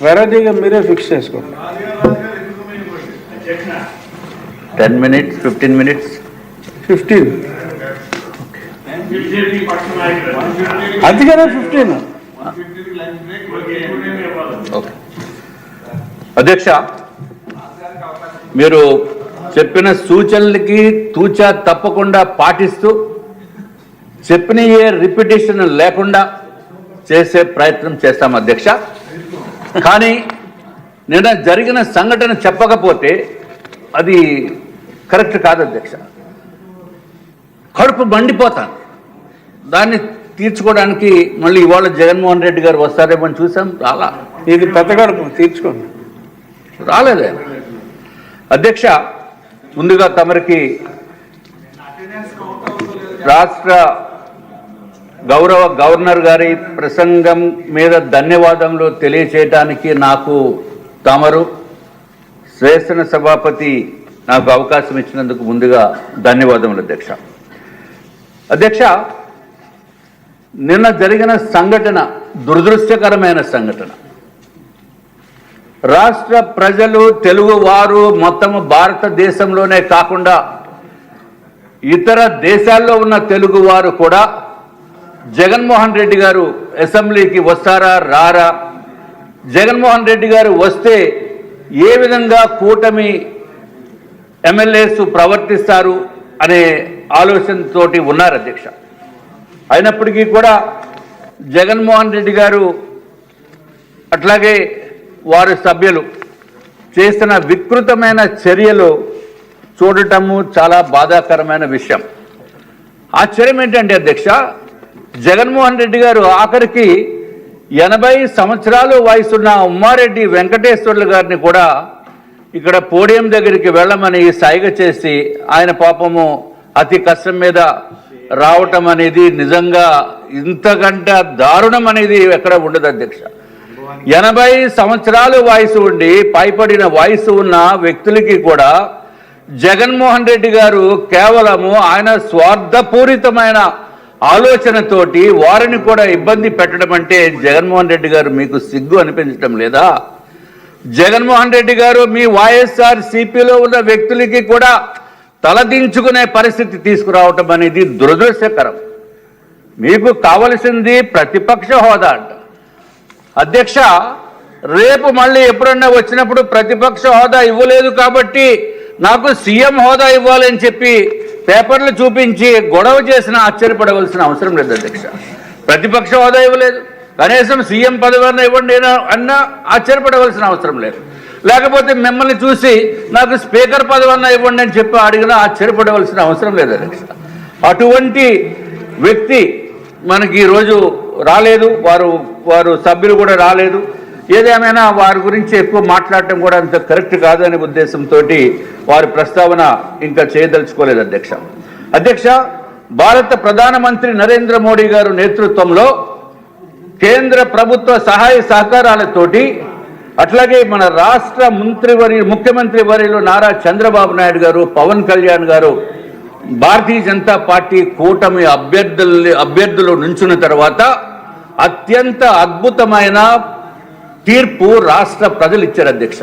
వెరైటీగా మీరే ఫిక్స్ చేసుకోండి. Ten minutes fifteen minutes fifteen అందుకనే ఫిఫ్టీన్ ఓకే అధ్యక్ష మీరు చెప్పిన సూచనలకి తూచా తప్పకుండా పాటిస్తూ చెప్పిన ఏ రిపిటేషన్ లేకుండా చేసే ప్రయత్నం చేస్తాం అధ్యక్ష. కానీ నిన్న జరిగిన సంఘటన చెప్పకపోతే అది కరెక్ట్ కాదు అధ్యక్ష. కడుపు మండిపోతాను దాన్ని తీర్చుకోవడానికి మళ్ళీ ఇవాళ జగన్మోహన్ రెడ్డి గారు వస్తారేమో అని చూసాం. రాలా. ఇది పెద్ద గడుపు తీర్చుకోండి. రాలేదే. అధ్యక్ష ముందుగా తమరికి రాష్ట్ర గౌరవ గవర్నర్ గారి ప్రసంగం మీద ధన్యవాదములు తెలియచేయడానికి నాకు తమరు శ్రేష్ఠన సభాపతి నాకు అవకాశం ఇచ్చినందుకు ముందుగా ధన్యవాదములు అధ్యక్ష. అధ్యక్ష నిన్న జరిగిన సంఘటన దురదృష్టకరమైన సంఘటన. రాష్ట్ర ప్రజలు తెలుగు వారు మొత్తం భారతదేశంలోనే కాకుండా ఇతర దేశాల్లో ఉన్న తెలుగు వారు కూడా జగన్మోహన్ రెడ్డి గారు అసెంబ్లీకి వస్తారా రారా? జగన్మోహన్ రెడ్డి గారు వస్తే ఏ విధంగా కూటమి ఎమ్మెల్యేస్ ప్రవర్తిస్తారు అనే ఆలోచనతోటి ఉన్నారు అధ్యక్ష. అయినప్పటికీ కూడా జగన్మోహన్ రెడ్డి గారు అట్లాగే వారి సభ్యులు చేసిన వికృతమైన చర్యలు చూడటము చాలా బాధాకరమైన విషయం. ఆశ్చర్యం ఏంటంటే అధ్యక్ష జగన్మోహన్ రెడ్డి గారు ఆఖరికి ఎనభై సంవత్సరాలు వయసున్న ఉమ్మారెడ్డి వెంకటేశ్వర్లు గారిని కూడా ఇక్కడ పోడియం దగ్గరికి వెళ్ళమని సైగ చేసి ఆయన పాపము అతి కష్టం మీద రావటం అనేది నిజంగా ఇంతకంటే దారుణం అనేది ఎక్కడ ఉండదు అధ్యక్ష. ఎనభై సంవత్సరాలు వయసు ఉండి పైపడిన వయసు ఉన్న వ్యక్తులకి కూడా జగన్మోహన్ రెడ్డి గారు కేవలము ఆయన స్వార్థపూరితమైన ఆలోచనతోటి వారిని కూడా ఇబ్బంది పెట్టడం అంటే జగన్మోహన్ రెడ్డి గారు మీకు సిగ్గు అనిపించడం లేదా? జగన్మోహన్ రెడ్డి గారు మీ వైఎస్ఆర్ సిపిలో ఉన్న వ్యక్తులకి కూడా తలదించుకునే పరిస్థితి తీసుకురావటం అనేది దురదృష్టకరం. మీకు కావలసింది ప్రతిపక్ష హోదా అంట. అధ్యక్ష రేపు మళ్ళీ ఎప్పుడన్నా వచ్చినప్పుడు ప్రతిపక్ష హోదా ఇవ్వలేదు కాబట్టి నాకు సీఎం హోదా ఇవ్వాలని చెప్పి పేపర్లు చూపించి గొడవ చేసిన ఆశ్చర్యపడవలసిన అవసరం లేదు అధ్యక్ష ప్రతిపక్ష హోదా ఇవ్వలేదు. కనీసం సీఎం పదవి ఇవ్వండి అన్నా- అన్నా ఆశ్చర్యపడవలసిన అవసరం లేదు. లేకపోతే మిమ్మల్ని చూసి నాకు స్పీకర్ పదవన్నా ఇవ్వండి అని చెప్పి అడిగినా ఆశ్చర్యపడవలసిన అవసరం లేదు అధ్యక్ష అటువంటి వ్యక్తి మనకి ఈరోజు రాలేదు. వారు వారు సభ్యులు కూడా రాలేదు. ఏదేమైనా వారి గురించి ఎక్కువ మాట్లాడటం కూడా అంత కరెక్ట్ కాదనే ఉద్దేశంతో వారి ప్రస్తావన ఇంకా చేయదలుచుకోలేదు అధ్యక్ష. అధ్యక్ష భారత ప్రధానమంత్రి నరేంద్ర మోడీ గారు నేతృత్వంలో కేంద్ర ప్రభుత్వ సహాయ సహకారాలతోటి అట్లాగే మన రాష్ట్ర మంత్రివరి ముఖ్యమంత్రి వర్యులు నారా చంద్రబాబు నాయుడు గారు పవన్ కళ్యాణ్ గారు భారతీయ జనతా పార్టీ కూటమి అభ్యర్థులు అభ్యర్థులు నుంచున్న తర్వాత అత్యంత అద్భుతమైన తీర్పు రాష్ట్ర ప్రజలు ఇచ్చారు అధ్యక్ష.